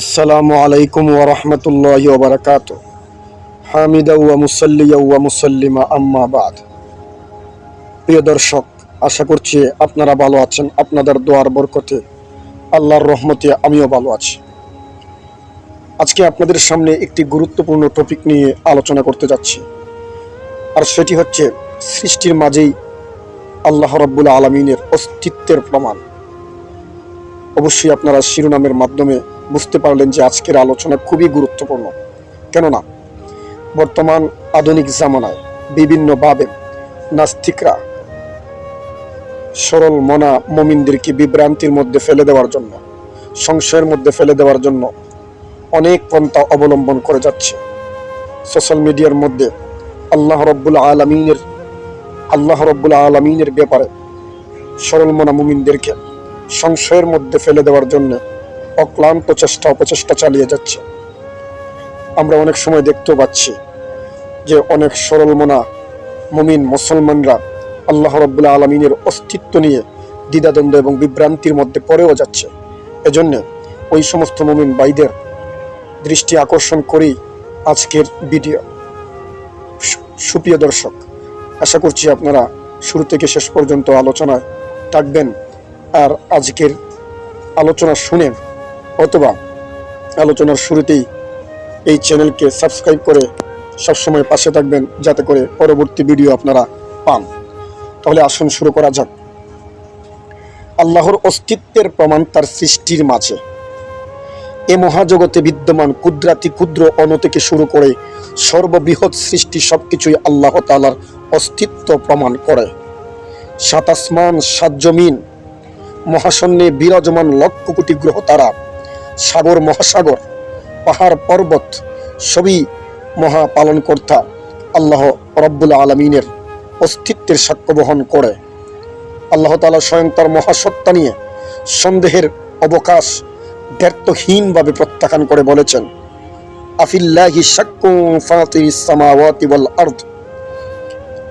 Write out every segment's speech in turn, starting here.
আসসালামু আলাইকুম ওয়া রাহমাতুল্লাহি ওয়া বারাকাতু হামিদা ওয়া মুসাল্লিয়া ওয়া মুসাল্লিমা আম্মা বাদ। প্রিয় দর্শক, আশা করছি আপনারা ভালো আছেন, আপনাদের দোয়ার বরকতে। আল্লাহর রহমতে আমিও ভালো আছি। আজকে আপনাদের সামনে একটি গুরুত্বপূর্ণ টপিক নিয়ে আলোচনা করতে যাচ্ছি। আর সেটি হচ্ছে, সৃষ্টির মাঝেই আল্লাহ রব্বুল আলমিনের অস্তিত্বের প্রমাণ। অবশ্যই আপনারা শিরোনামের মাধ্যমে বুঝতে পারলেন যে আজকের আলোচনা খুবই গুরুত্বপূর্ণ। কেননা, বর্তমান আধুনিক জামানায় বিভিন্নভাবে নাস্তিকরা সরল মনা মমিনদেরকে বিভ্রান্তির মধ্যে ফেলে দেওয়ার জন্য, সংশয়ের মধ্যে ফেলে দেওয়ার জন্য অনেক পন্থা অবলম্বন করে যাচ্ছে। সোশ্যাল মিডিয়ার মধ্যে আল্লাহ রব্বুল আলমিনের, আল্লাহ রব্বুল আলমিনের ব্যাপারে সরল মনা মুমিনদেরকে সংশয়ের মধ্যে ফেলে দেওয়ার জন্য অক্লান্ত চেষ্টা, অপচেষ্টা চালিয়ে যাচ্ছে। আমরা অনেক সময় দেখতেও পাচ্ছি যে অনেক সরল মনা মুমিন মুসলমানরা আল্লাহ রব্বুল্লাহ আলমিনের অস্তিত্ব নিয়ে দ্বিধাদ্বন্দ্ব এবং বিভ্রান্তির মধ্যে পড়েও যাচ্ছে। এজন্য ওই সমস্ত মুমিন বাইদের দৃষ্টি আকর্ষণ করেই আজকের ভিডিও। সুপ্রিয় দর্শক, আশা করছি আপনারা শুরু থেকে শেষ পর্যন্ত আলোচনায় থাকবেন। আর আজকের আলোচনা শুনে অথবা আলোচনার শুরুতেই এই চ্যানেলকে সাবস্ক্রাইব করে সবসময় পাশে থাকবেন যাতে করে পরবর্তী ভিডিও আপনারা পান। তাহলে আসুন শুরু করা যাক। আল্লাহর অস্তিত্বের প্রমাণ তার সৃষ্টির মাঝে। এ মহাজগতে বিদ্যমান ক্ষুদ্রাতি ক্ষুদ্র অণু থেকে শুরু করে সর্ববৃহৎ সৃষ্টি সবকিছুই আল্লাহ তালার অস্তিত্ব প্রমাণ করে। সাত আসমান, সাত জমিন মহাশূন্যে বিরাজমান লক্ষ কোটি গ্রহ তারা। সাগর মহাসাগর, পাহাড় পর্বত সবই মহা পালনকর্তা আল্লাহ রব্বুল আলমিনের অস্তিত্বের সাক্ষ্য বহন করে। আল্লাহ তালা স্বয়ং তার মহাসত্তা নিয়ে সন্দেহের অবকাশ ব্যর্থহীনভাবে প্রত্যাখ্যান করে বলেছেন। আফিল্লাহি সাক্কুম ফাতিরিস সামাওয়াতি ওয়াল আরদ।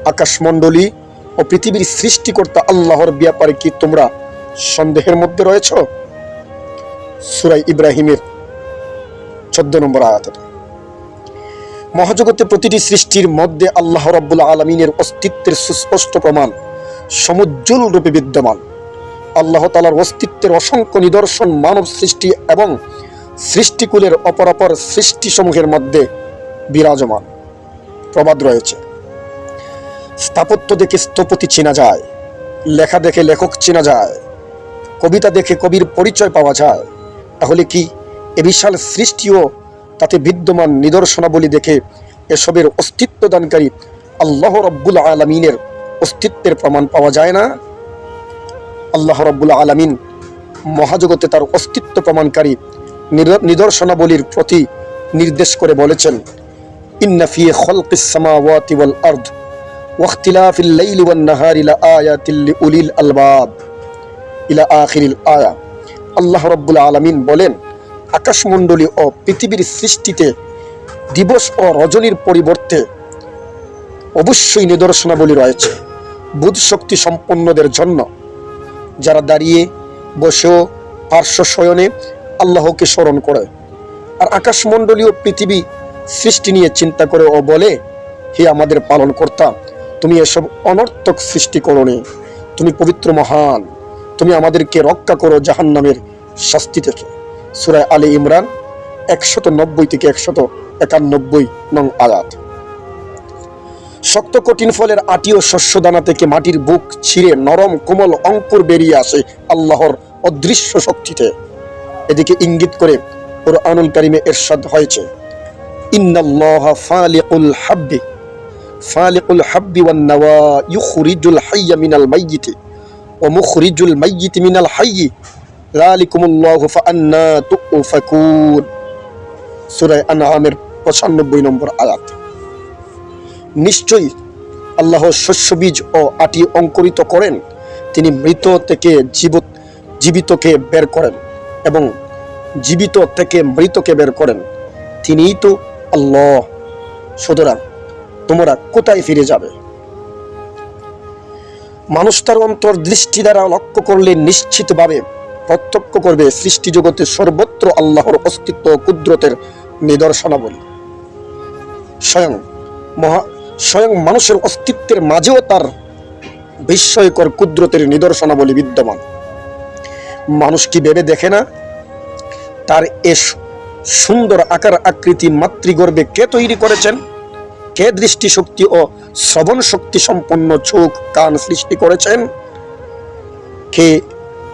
আকাশমণ্ডলী ও পৃথিবীর সৃষ্টিকর্তা আল্লাহর ব্যাপারে কি তোমরা সন্দেহের মধ্যে রয়েছ? সুরাই ইব্রাহিমের চোদ্দ নম্বর আয়াতটা মহাজগতে প্রতিটি সৃষ্টির মধ্যে আল্লাহ রব্বুল আলমিনের অস্তিত্বের সুস্পষ্ট প্রমাণ সমুজ্জ্বল রূপে বিদ্যমান। আল্লাহ তালার অস্তিত্বের অসংখ্য নিদর্শন মানব সৃষ্টি এবং সৃষ্টিকুলের অপরাপর সৃষ্টিসমূহের মধ্যে বিরাজমান। প্রবাদ রয়েছে। স্থাপত্য দেখে স্থপতি চেনা যায়, লেখা দেখে লেখক চেনা যায় কবিতা দেখে কবির পরিচয় পাওয়া যায়, তাহলে কি এ বিশাল সৃষ্টিও তাতে বিদ্যমান নিদর্শনাবলী দেখে এসবের অস্তিত্ব দানকারী আল্লাহ রব্বুল আলমিনের অস্তিত্বের প্রমাণ পাওয়া যায় না? আল্লাহ রব্বুল আলমিন মহাজগতে তার অস্তিত্ব প্রমাণকারী নিদর্শনাবলীর প্রতি নির্দেশ করে বলেছেন ইন্নাফিয়ে খলকিসামাওয়াতি ওয়াল আলবাব। ইলা আখিরিল আয়া। আল্লাহ রব্বুল আলমিন বলেন, আকাশমণ্ডলী ও পৃথিবীর সৃষ্টিতে দিবস ও রজনীর পরিবর্তে অবশ্যই নিদর্শনাবলী রয়েছে। বুধ শক্তি সম্পন্নদের জন্য যারা দাঁড়িয়ে বসেও পার্শ্ব শয়নে আল্লাহকে স্মরণ করে আর আকাশমণ্ডলীয় পৃথিবী সৃষ্টি নিয়ে চিন্তা করে ও বলে, হে আমাদের পালন কর্তা তুমি এসব অনর্থক সৃষ্টি করনি। তুমি পবিত্র মহান। তুমি আমাদেরকে রক্ষা করো জাহান্নামের শাস্তি থেকে। সুরায় আলী ইমরান, একশত নব্বই থেকে একশত একানব্বই নং আয়াত। শক্ত কঠিন ফলের আটি ও শস্য দানা থেকে মাটির বুক ছিঁড়ে নরম কোমল অঙ্কুর বেরিয়ে আসে আল্লাহর অদৃশ্য শক্তিতে। এদিকে ইঙ্গিত করে ওর আনুল কারিমে এরশাদ হয়েছে, ইন্নাল্লাহ ফালিকুল হাব্বি। ফালিকুল হাব্বি ওয়ান নাওয়া ইউখরিজুল হাইয়া মিনাল মাইয়িতি। ওয়া মুখরিজুল মাইয়িতি মিনাল হাইয়ি যালিকুমুল্লাহু ফাআন্না তুফাকুন সূরা আনআমের 95 নম্বর আয়াত। নিশ্চয়ই আল্লাহ শস্য বীজ ও আটি অঙ্কুরিত করেন। তিনি মৃত থেকে জীবিত জীবিতকে বের করেন এবং জীবিত থেকে মৃতকে বের করেন। তিনিই তো আল্লাহ। সুতরাং তোমরা কোথায় ফিরে যাবে? মানুষ তার অন্তর দৃষ্টি দ্বারা লক্ষ্য করলে নিশ্চিতভাবে প্রত্যক্ষ করবে সৃষ্টি জগতে সর্বত্র আল্লাহর অস্তিত্ব কুদরতের নিদর্শনাবলী। স্বয়ং মহা, স্বয়ং মানুষের অস্তিত্বের মাঝেও তার বিস্ময়কর কুদরতের নিদর্শনাবলী বিদ্যমান। মানুষ কি ভেবে দেখে না? তার এ সুন্দর আকার আকৃতি মাতৃগর্ভে কে তৈরি করেছেন? কে দৃষ্টিশক্তি ও শ্রবণ শক্তি সম্পন্ন চোখ কান সৃষ্টি করেছেন? কে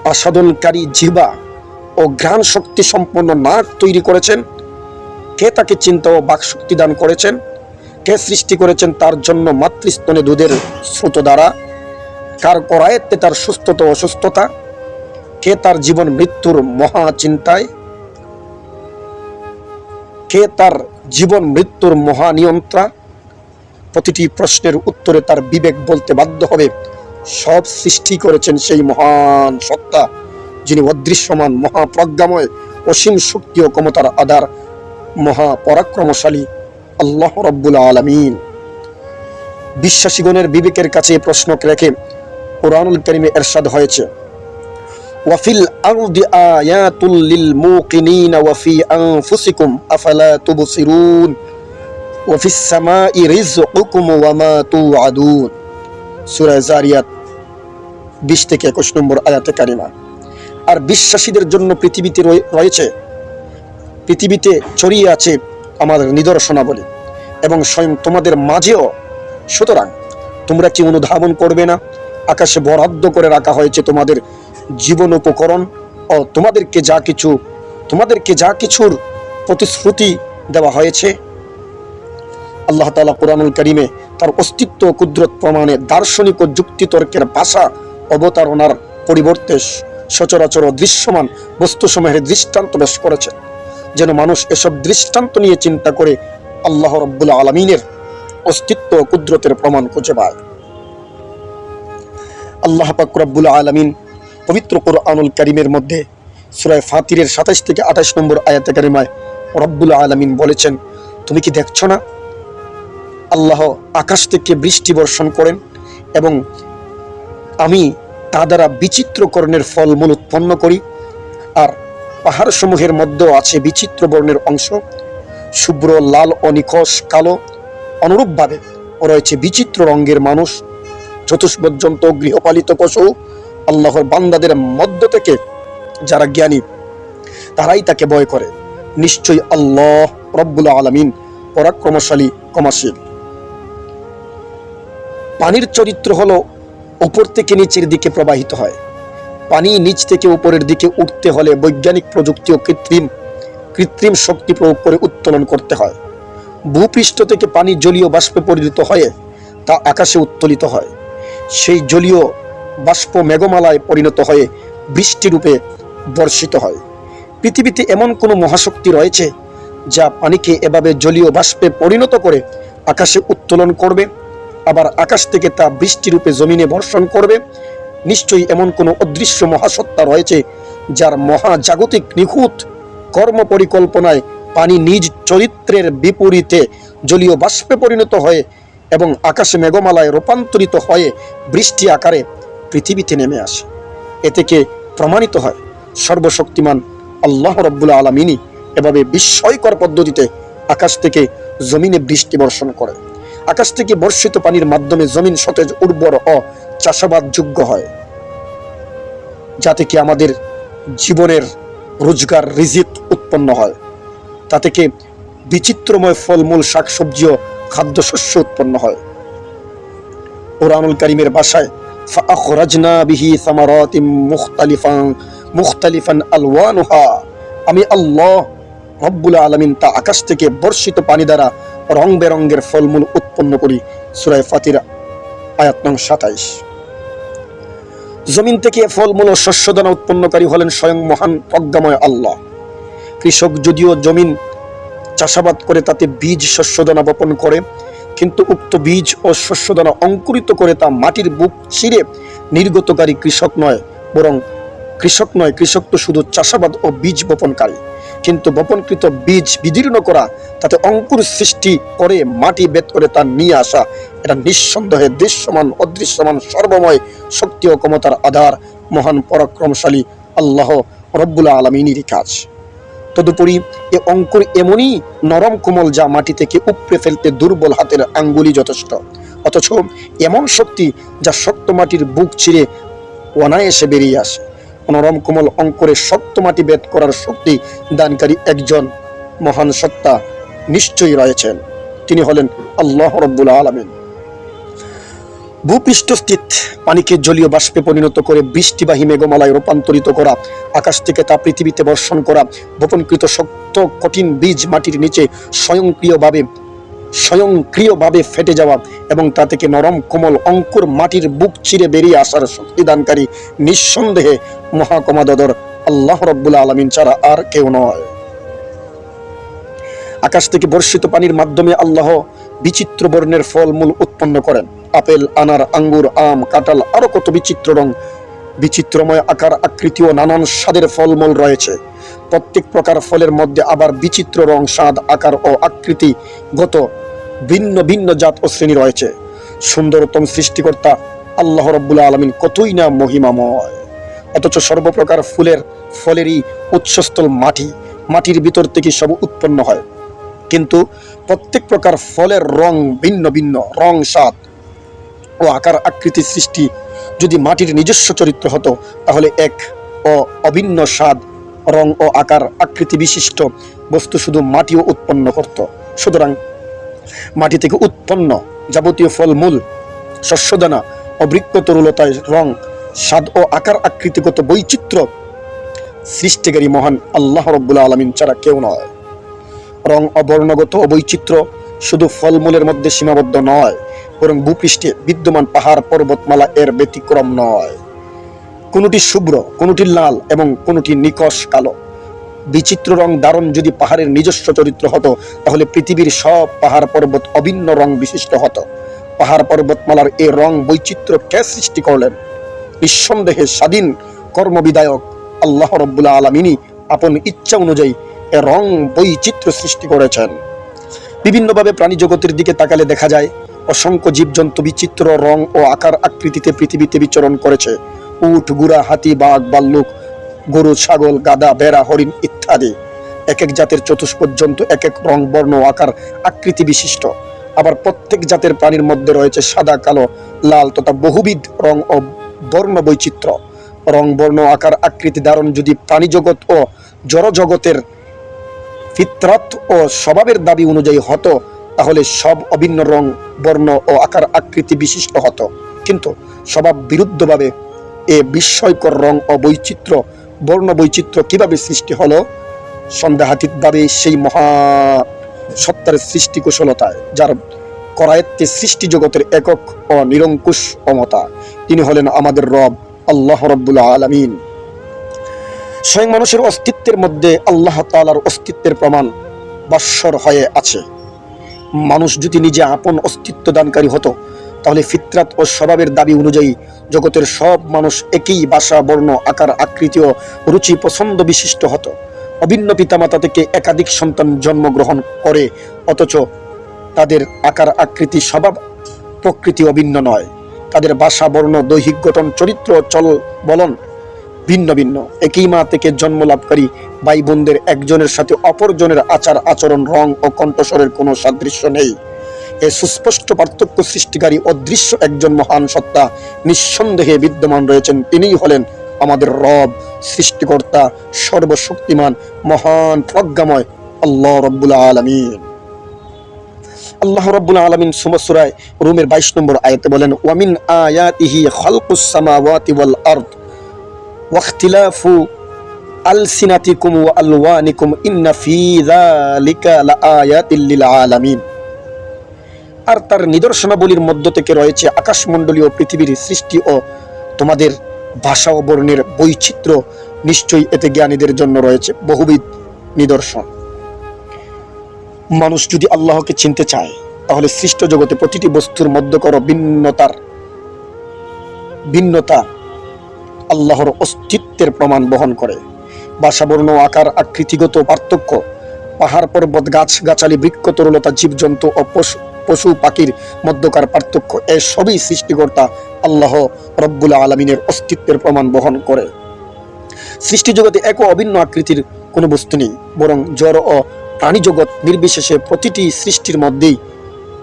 আসাদনকারী জিবা ও ঘ্রাণ শক্তি সম্পন্ন নাক তৈরি করেছেন? কে তাকে চিন্তা ও বাক শক্তি দান করেছেন? কে সৃষ্টি করেছেন তার জন্য মাতৃস্তনে দুধের স্রোত দ্বারা কার করায়ত্তে তার সুস্থতা অসুস্থতা? কে তার জীবন মৃত্যুর মহা চিন্তায়? কে তার জীবন মৃত্যুর মহা নিয়ন্ত্রা? প্রতিটি প্রশ্নের উত্তরে তার বিবেক বলতে বাধ্য হবে। সব সৃষ্টি করেছেন সেই মহান সত্তা, যিনি অদৃশ্যমান, মহাপ্রজ্ঞাময়, অসীম শক্তি ও ক্ষমতার আধার, মহাপরাক্রমশালী আল্লাহ রব্বুল আলমিন। বিশ্বাসীগণের বিবেকের কাছে প্রশ্ন রেখে কোরআনুল করিমে এরশাদ হয়েছে। ওয়াফিল আরদি আয়াতুল লিল মুকিনিন ওয়াফি আনফুসিকুম, আফালা তুবসিরুন? ওয়াফিস সামাই রিজকুকুম ওয়া মা তুআদুন সূরা জারিয়াত 20 থেকে 21 নম্বর আয়াতে কারিমা। আর বিশ্বাসীদের জন্য পৃথিবীতে রয়ে- রয়েছে, পৃথিবীতে ছড়িয়ে আছে আমাদের নিদর্শনাবলী। এবং স্বয়ং তোমাদের মাঝেও। সুতরাং তোমরা কি অনুধাবন করবে না? আকাশে বরাদ্দ করে রাখা হয়েছে তোমাদের জীবন উপকরণ ও তোমাদেরকে যা কিছু, তোমাদেরকে যা কিছুর প্রতিশ্রুতি দেওয়া হয়েছে। আল্লাহ তাআলা কোরআনুল করিমে তার অস্তিত্ব, কুদরত প্রমাণে দার্শনিক ও যুক্তিতর্কের ভাষা অবতারণার পরিবর্তে সচরাচর দৃশ্যমান বস্তুসমূহের দৃষ্টান্ত পেশ করেছে। যেন মানুষ এসব দৃষ্টান্ত নিয়ে চিন্তা করে আল্লাহ রব্বুল আলমিনের অস্তিত্ব কুদরতের প্রমাণ খুঁজে পায়। আল্লাহ পাক রব্বুল আলমিন পবিত্র কোরআনুল করিমের মধ্যে সুরায় ফাতিরের সাতাশ থেকে আঠাশ নম্বর আয়াতে কারিমায় রব্বুল আলমিন বলেছেন, তুমি কি দেখছ না আল্লাহ আকাশ থেকে বৃষ্টি বর্ষণ করেন এবং আমি তা দ্বারা বিচিত্র করণের ফলমূল উৎপন্ন করি। আর পাহাড় সমূহের মধ্যেও আছে বিচিত্র বর্ণের অংশ। শুভ্র, লাল নিখোশ কালো। অনুরূপভাবে রয়েছে বিচিত্র রঙের মানুষ। চতুষ্পর্যন্ত গৃহপালিত পশু আল্লাহর বান্দাদের মধ্য থেকে যারা জ্ঞানী, তারাই তাকে ভয় করে। নিশ্চয়ই আল্লাহ রব্বুল আলমিন পরাক্রমশালী কমাশীল পানির চরিত্র হলো উপর থেকে নিচের দিকে প্রবাহিত হয়। পানি নিচ থেকে উপরের দিকে উঠতে হলে বৈজ্ঞানিক প্রযুক্তি ও কৃত্রিম কৃত্রিম শক্তি প্রয়োগ করে উত্তোলন করতে হয়। ভূপৃষ্ঠ থেকে পানি জলীয় বাষ্পে পরিণত হয়ে তা আকাশে উত্তোলিত হয়। সেই জলীয় বাষ্প মেঘমালায় পরিণত হয়ে বৃষ্টিরূপে বর্ষিত হয়। পৃথিবীতে এমন কোনো মহাশক্তি রয়েছে যা পানিকে এভাবে জলীয় বাষ্পে পরিণত করে আকাশে উত্তোলন করবে? আবার আকাশ থেকে তা বৃষ্টিরূপে জমিনে বর্ষণ করবে। নিশ্চয়ই এমন কোনো অদৃশ্য মহাসত্তা রয়েছে, যার মহাজাগতিক নিখুঁত কর্ম পরিকল্পনায় পানি নিজ চরিত্রের বিপরীতে জলীয় বাষ্পে পরিণত হয়ে এবং আকাশে মেঘমালায় রূপান্তরিত হয়ে বৃষ্টি আকারে পৃথিবীতে নেমে আসে। এ থেকে প্রমাণিত হয়, সর্বশক্তিমান আল্লাহ রব্বুল আলমিনী এভাবে বিস্ময়কর পদ্ধতিতে আকাশ থেকে জমিনে বৃষ্টি বর্ষণ করে আকাশ থেকে বর্ষিত পানির মাধ্যমে জমিন সতেজ, উর্বর ও চাষাবাদযোগ্য হয়, যাতে কি আমাদের জীবনের রোজগার রিজিক উৎপন্ন হয়। তা থেকে বিচিত্রময় ফলমূল, শাকসবজি ও খাদ্যশস্য উৎপন্ন হয়। কোরআনুল কারিমের বাসায় ফাখরাজনা বিহি সামারাতিম মুখতালিফান মুখতালিফান আলওয়ানুহা। আমি আল্লাহ রব্বুল আলমিন তা আকাশ থেকে বর্ষিত পানি দ্বারা রং বেরঙ্গের ফলমূল উৎপন্ন করি সুরায় ফাতিরা, আয়াত নং সাতাইশ। জমিন থেকে ফলমূল ও শস্যদানা উৎপন্নকারী হলেন স্বয়ং মহান প্রজ্ঞাময় আল্লাহ। কৃষক যদিও জমিন চাষাবাদ করে, তাতে বীজ শস্যদানা বপন করে, কিন্তু উক্ত বীজ ও শস্যদানা অঙ্কুরিত করে তা মাটির বুক ছিঁড়ে নির্গতকারী কৃষক নয়, বরং কৃষক নয়, কৃষক তো শুধু চাষাবাদ ও বীজ বপনকারী। কিন্তু বপনকৃত বীজ বিদীর্ণ করা, তাতে অঙ্কুর সৃষ্টি করে মাটি বেদ করে তা নিয়ে আসা, এটা নিঃসন্দেহে দৃশ্যমান, অদৃশ্যমান, সর্বময় শক্তি ও ক্ষমতার আধার, মহান পরাক্রমশালী আল্লাহ রব্বুল আলমিনেরই কাজ। তদুপরি এ অঙ্কুর এমনই নরম কোমল যা মাটি থেকে উপড়ে ফেলতে দুর্বল হাতের আঙ্গুলি যথেষ্ট। অথচ এমন শক্তি যা শক্ত মাটির বুক চিরে অনায়াসে বেরিয়ে আসে। নরম কোমল অঙ্কুরে শক্ত মাটি বেদ করার শক্তি দানকারী একজন মহান সত্তা নিশ্চয়ই রয়েছেন। তিনি হলেন আল্লাহ রব্বুল আলমিন। ভূপৃষ্ঠস্থিত পানিকে জলীয় বাষ্পে পরিণত করে বৃষ্টিবাহী মেঘমালায় রূপান্তরিত করা, আকাশ থেকে তা পৃথিবীতে বর্ষণ করা, বপনকৃত শক্ত কঠিন বীজ মাটির নিচে স্বয়ংক্রিয়ভাবে স্বয়ংক্রিয়ভাবে ফেটে যাওয়া এবং তা থেকে নরম কোমল অঙ্কুর মাটির বুক চিরে বেরিয়ে আসার শক্তিদানকারী নিঃসন্দেহে মহাকমাদর আল্লাহ রব্বুল আলমিন ছাড়া আর কেউ নয়। আকাশ থেকে বর্ষিত পানির মাধ্যমে আল্লাহ বিচিত্র বর্ণের ফলমূল উৎপন্ন করেন। আপেল, আনার, আঙ্গুর, আম, কাঁঠাল আরও কত বিচিত্র রং, বিচিত্রময় আকার, আকৃতি ও নানান স্বাদের ফলমূল রয়েছে। প্রত্যেক প্রকার ফলের মধ্যে আবার বিচিত্র রং, স্বাদ, আকার ও আকৃতি গত ভিন্ন ভিন্ন জাত ও শ্রেণি রয়েছে। সুন্দরতম সৃষ্টিকর্তা আল্লাহ রব্বুল আলমিন কতই না মহিমাময়। অথচ সর্বপ্রকার ফুলের ফলেরই উৎসস্থল মাটি, মাটির ভিতর থেকে সব উৎপন্ন হয়। কিন্তু প্রত্যেক প্রকার ফলের রং ভিন্ন ভিন্ন, রং, স্বাদ ও আকার আকৃতি সৃষ্টি যদি মাটির নিজস্ব চরিত্র হতো, তাহলে এক ও অভিন্ন স্বাদ, রং ও আকার আকৃতি বিশিষ্ট বস্তু শুধু মাটিও উৎপন্ন করত। সুতরাং মাটি থেকে উৎপন্ন যাবতীয় ফলমূল, শস্যদানা ও বৃক্ষ তরুলতায় রং, স্বাদ ও আকার আকৃতিগত বৈচিত্র্য সৃষ্টিকারী মহান আল্লাহ রব্বুল আলমিন ছাড়া কেউ নয়। রং অবর্ণগত বৈচিত্র্য শুধু ফলমূলের মধ্যে সীমাবদ্ধ নয়, বরং ভূপৃষ্ঠে বিদ্যমান পাহাড়, পর্বতমালা এর ব্যতিক্রম নয়। কোনটি শুভ্র, কোনটি লাল এবং কোনটি নিকশ কালো। বিচিত্র রং দারুণ যদি পাহাড়ের নিজস্ব চরিত্র হতো, তাহলে পৃথিবীর সব পাহাড় পর্বত অভিন্ন রং বিশিষ্ট হতো। পাহাড় পর্বতমালার এই রং বৈচিত্র্য কে সৃষ্টি করলেন? নিঃসন্দেহে স্বাধীন কর্মবিধায়ক আল্লাহ রব্বুল্লা আলমিনী আপন ইচ্ছা অনুযায়ী এ রং বৈচিত্র্য সৃষ্টি করেছেন। বিভিন্নভাবে প্রাণী জগতের দিকে তাকালে দেখা যায়, অসংখ্য জীবজন্তু বিচিত্র রং ও আকার আকৃতিতে পৃথিবীতে বিচরণ করেছে। উঠ গুড়া, হাতি, বাঘ, বাল্লুক গরু, ছাগল গাদা বেড়া হরিণ ইত্যাদি। এক এক জাতের চতুষ্পদ জন্তু এক এক রং, বর্ণ আকার আকৃতি বিশিষ্ট। আবার প্রত্যেক জাতের প্রাণীর মধ্যে রয়েছে সাদা, কালো, লাল তথা বহুবিধ রং ও বর্ণ বৈচিত্র্য। রং, বর্ণ, আকার, আকৃতি ধারণ যদি প্রাণী জগৎ ও জড় জগতের ফিতরাত ও স্বভাবের দাবি অনুযায়ী হতো, তাহলে সব অভিন্ন রং, বর্ণ ও আকার আকৃতি বিশিষ্ট হতো। কিন্তু স্বভাব বিরুদ্ধভাবে এ বিস্ময়কর রং ও বৈচিত্র্য বর্ণ বৈচিত্র্য কীভাবে সৃষ্টি হলো? সন্দেহাতীতভাবে সেই মহা সত্তার সৃষ্টি কুশলতায় যার করায়ত্তে সৃষ্টি জগতের একক ও নিরঙ্কুশ অমতা। তিনি হলেন আমাদের রব, আল্লাহ রব্বুল আলমিন। স্বয়ং মানুষের অস্তিত্বের মধ্যে আল্লাহ তালার অস্তিত্বের প্রমাণ বাস্বর হয়ে আছে। মানুষ যদি নিজে আপন অস্তিত্ব দানকারী হতো তাহলে ফিতরাত ও স্বভাবের দাবি অনুযায়ী জগতের সব মানুষ একই বাসা, বর্ণ, আকার, আকৃতি ও রুচি পছন্দ বিশিষ্ট হতো। অভিন্ন পিতামাতা থেকে একাধিক সন্তান জন্মগ্রহণ করে, অথচ তাদের আকার, আকৃতি, স্বভাব প্রকৃতি অভিন্ন নয়। তাদের বাসা, বর্ণ, দৈহিক গঠন, চরিত্র চল বলন ভিন্ন ভিন্ন। একই মা থেকে জন্ম লাভকারী ভাই বোনদের একজনের সাথে অপরজনের আচার আচরণ রং ও কণ্ঠস্বরের কোনো সাদৃশ্য নেই। এ সুস্পষ্ট পার্থক্য সৃষ্টিকারী অদৃশ্য একজন মহান সত্তা নিঃসন্দেহে বিদ্যমান রয়েছেন। তিনিই হলেন আমাদের রব, সৃষ্টিকর্তা, সর্বশক্তিমান, মহান প্রজ্ঞাময় আল্লাহ রব্বুল আলমিন। আল্লাহ রব্বুল আলমিন সুমসুরায় রুমের বাইশ নম্বর আয়তে বলেন, ওয়ামিন আয়াতিহি খালকুস সামাওয়াতি ওয়াল আরদ, ওয়াখতিলাফু আলসিনাতিকুম ওয়া আলওয়ানিকুম, ইন্না ফি যালিকা লাআয়াতিল লিল আলামিন। আর তার নিদর্শনাবলীর মধ্য থেকে রয়েছে আকাশমণ্ডলীয় পৃথিবীর সৃষ্টি ও তোমাদের ভাষা ও বর্ণের বৈচিত্র্য। নিশ্চয়ই এতে জ্ঞানীদের জন্য রয়েছে বহুবিধ নিদর্শন। মানুষ যদি আল্লাহকে চিনতে চায়, তাহলে সৃষ্ট জগতে প্রতিটি বস্তুর মধ্যকর ভিন্নতার, ভিন্নতা আল্লাহর অস্তিত্বের প্রমাণ বহন করে। বাসাবর্ণ আকার, আকৃতিগত পার্থক্য, পাহাড়, পর্বত, গাছ, গাছালি, বৃক্ষ, তরলতা, জীবজন্তু ও পশু পশু পাখির মধ্যকার পার্থক্য, এ সবই সৃষ্টিকর্তা আল্লাহ রব্বুল আলমিনের অস্তিত্বের প্রমাণ বহন করে। সৃষ্টি জগতে এক অভিন্ন আকৃতির কোনো বস্তু নেই, বরং জড় ও প্রাণী জগৎ নির্বিশেষে প্রতিটি সৃষ্টির মধ্যেই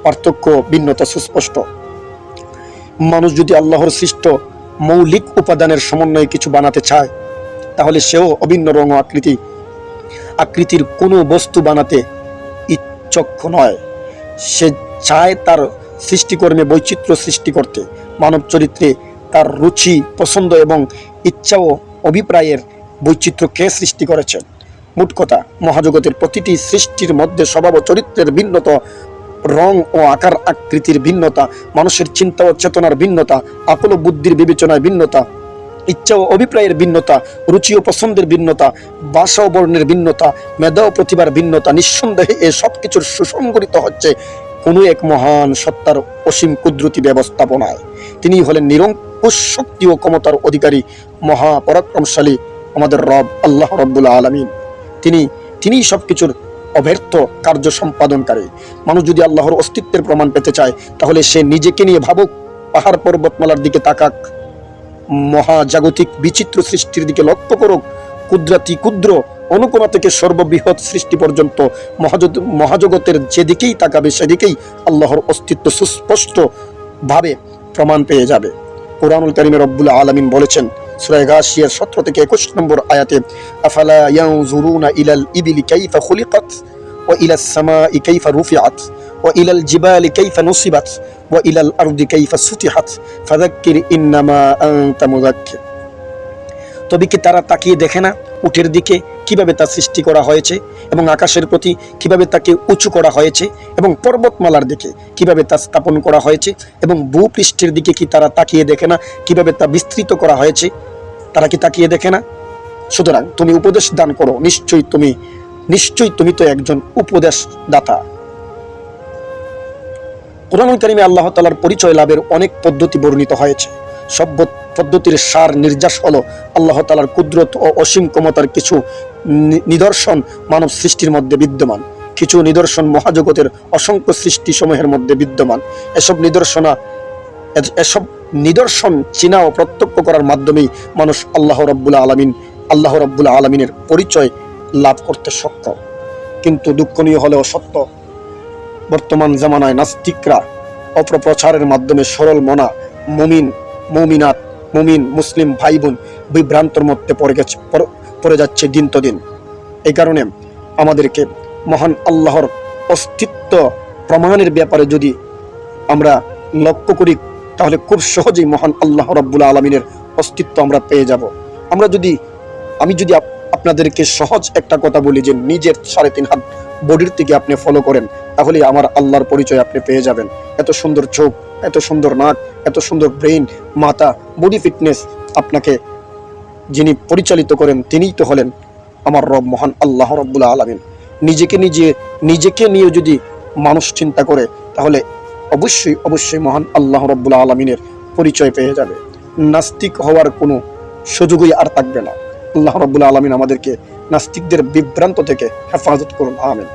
পার্থক্য, ভিন্নতা সুস্পষ্ট। মানুষ যদি আল্লাহর সৃষ্ট মৌলিক উপাদানের সমন্বয়ে কিছু বানাতে চায়, তাহলে সেও অভিন্ন রং ও আকৃতি, আকৃতির কোনো বস্তু বানাতে ইচ্ছক নয়। সে চায় তার সৃষ্টিকর্মে বৈচিত্র্য সৃষ্টি করতে। মানব চরিত্রে তার রুচি, পছন্দ এবং ইচ্ছা ও অভিপ্রায়ের বৈচিত্র্য কে সৃষ্টি করেছেন? মোট কথা, মহাজগতের প্রতিটি সৃষ্টির মধ্যে স্বভাব চরিত্রের ভিন্নতা, রং ও আকার আকৃতির ভিন্নতা, মানুষের চিন্তা ও চেতনার ভিন্নতা, আকল বুদ্ধির বিবেচনায় ভিন্নতা ইচ্ছা ও অভিপ্রায়ের ভিন্নতা, রুচি ও পছন্দের ভিন্নতা ভাষা ও বর্ণের ভিন্নতা, মেধা ও প্রতিভার ভিন্নতা, নিঃসন্দেহে এ সব কিছুর সুসংগঠিত হচ্ছে কোনো এক মহান সত্তার অসীম কুদরতি ব্যবস্থাপনায়। তিনি হলেন নিরঙ্কুশ শক্তি ও ক্ষমতার অধিকারী, মহাপরাক্রমশালী আমাদের রব আল্লাহ রব্বুল আলমিন। তিনি, তিনিই সব কিছুর অব্যর্থ কার্য সম্পাদনকারী। মানুষ যদি আল্লাহর অস্তিত্বের প্রমাণ পেতে চায়, তাহলে সে নিজেকে নিয়ে ভাবুক। পাহাড় পর্বতমালার দিকে তাকাক। মহাজাগতিক বিচিত্র সৃষ্টির দিকে লক্ষ্য করুক ক্ষুদ্রাতি ক্ষুদ্র অনুকোণা থেকে সর্ববৃহৎ সৃষ্টি পর্যন্ত মহাজগ মহাজগতের যেদিকেই তাকাবে, সেদিকেই আল্লাহর অস্তিত্ব সুস্পষ্টভাবে প্রমাণ পেয়ে যাবে। কোরআনুল করিমের রব্বুল আলমিন বলেছেন সুরায় গাশিয়ার সতেরো থেকে একুশ নম্বর আয়াতে, আফালা ইয়ানজুরুনা ইলাল ইবিলি কাইফা খুলিকাত ওয়া ইলাস সামাই কাইফা রুফিআত। তবে কি তারা তাকিয়ে দেখে না উটের দিকে কীভাবে তা সৃষ্টি করা হয়েছে এবং আকাশের প্রতি কীভাবে তাকে উঁচু করা হয়েছে এবং পর্বতমালার দিকে কীভাবে তা স্থাপন করা হয়েছে এবং ভূপৃষ্ঠের দিকে কি তারা তাকিয়ে দেখে না কীভাবে তা বিস্তৃত করা হয়েছে? তারা কি তাকিয়ে দেখে না? সুতরাং তুমি উপদেশ দান করো। নিশ্চয়ই তুমি নিশ্চয়ই তুমি তো একজন উপদেশ দাতা কোরআনুল কারিমে আল্লাহ তালার পরিচয় লাভের অনেক পদ্ধতি বর্ণিত হয়েছে। সব পদ্ধতির সার নির্যাস হলো আল্লাহ তালার কুদরত ও অসীম ক্ষমতার কিছু নিদর্শন মানব সৃষ্টির মধ্যে বিদ্যমান। কিছু নিদর্শন মহাজগতের অসংখ্য সৃষ্টি সমূহের মধ্যে বিদ্যমান। এসব নিদর্শনা এসব নিদর্শন চিনা ও প্রত্যক্ষ করার মাধ্যমেই মানুষ আল্লাহ রব্বুল আলমিন, আল্লাহ রব্বুল আলমিনের পরিচয় লাভ করতে সক্ষম। কিন্তু দুঃখনীয় হলেও সত্য বর্তমান জামানায় নাস্তিকরা অপপ্রচারের মাধ্যমে সরল মনা, মুমিন, মুমিনাত, মুমিন, মুসলিম ভাই বোন বিভ্রান্তর মধ্যে পড়ে গেছে, পড়- যাচ্ছে দিন তো দিন। এই কারণে আমাদেরকে মহান আল্লাহর অস্তিত্ব প্রমাণের ব্যাপারে যদি আমরা লক্ষ্য করি, তাহলে খুব সহজেই মহান আল্লাহ রব্বুল আলমিনের অস্তিত্ব আমরা পেয়ে যাব। আমরা যদি, আমি যদি আপনাদেরকে সহজ একটা কথা বলি যে নিজের সাড়ে তিন হাত বডির থেকে আপনি ফলো করেন তাহলে আমার আল্লাহর পরিচয় আপনি পেয়ে যাবেন। এত সুন্দর চোখ, এত সুন্দর নাক, এত সুন্দর ব্রেইন মাথা বডি ফিটনেস আপনাকে যিনি পরিচালিত করেন তিনিই তো হলেন আমার রব, মহান আল্লাহ রব্বুল আলমিন। নিজেকে নিজে, নিজেকে নিয়ে যদি মানুষ চিন্তা করে, তাহলে অবশ্যই অবশ্যই মহান আল্লাহ রব্বুল আলমিনের পরিচয় পেয়ে যাবে। নাস্তিক হওয়ার কোনো সুযোগই আর থাকবে না। আল্লাহ রবুল্লা আলমিন আমাদেরকে নাস্তিকদের বিভ্রান্ত থেকে হেফাজত করুন আমিন।